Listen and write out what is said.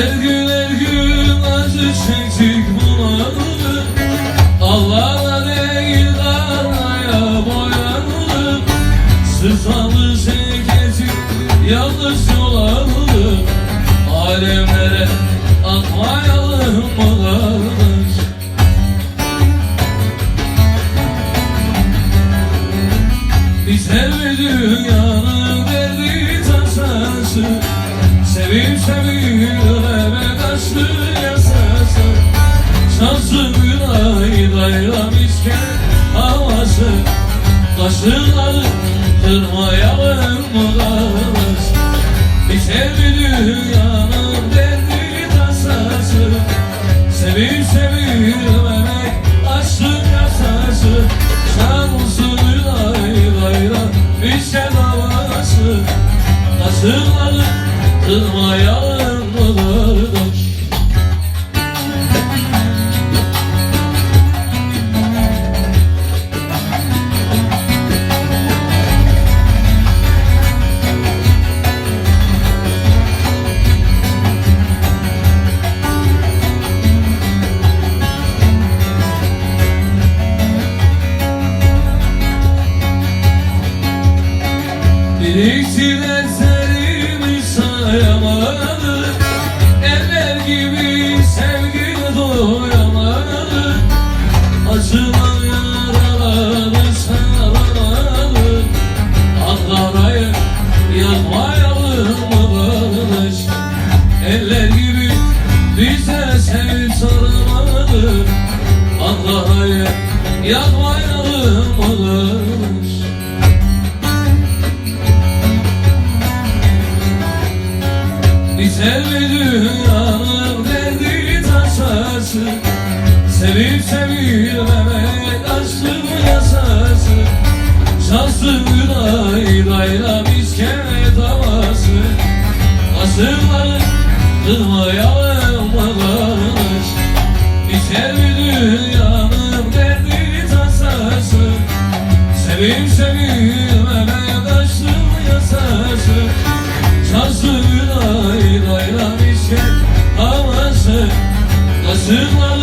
Her gün her gün acı çektik bulanıp Allah'a değil karaya boyanıp Sırtlandı şirketi yanlış yolanıp Alemlere atmayalım bakarız Biter mi dünyanın derdi tasası Sevim sevim gayra misken havası Kaşıkları kırmayalım mı kardeş Biter mi dünyanın derdi tasası. Sevip sevilmemek aşkın yasası. Şansın ay gayra misken havası Kaşıkları kırmayalım Birikti derslerimi sayamadı Eller gibi sevgi doyamadı Acıma yaraları saramadı Ankara'yı yakmayalım mı kardeş Eller gibi bize sevgi saramadı Ankara'yı yakmayalım mı Biter mi dünyanın derdi tasası Sevip sevilmemek aşkın yasası. Şansın gıday gayla misket havası Asırları kırmayalım arkadaş Biter mi dünyanın derdi tasası Sevip sevilmemek aşkın yasası Şanslı gıday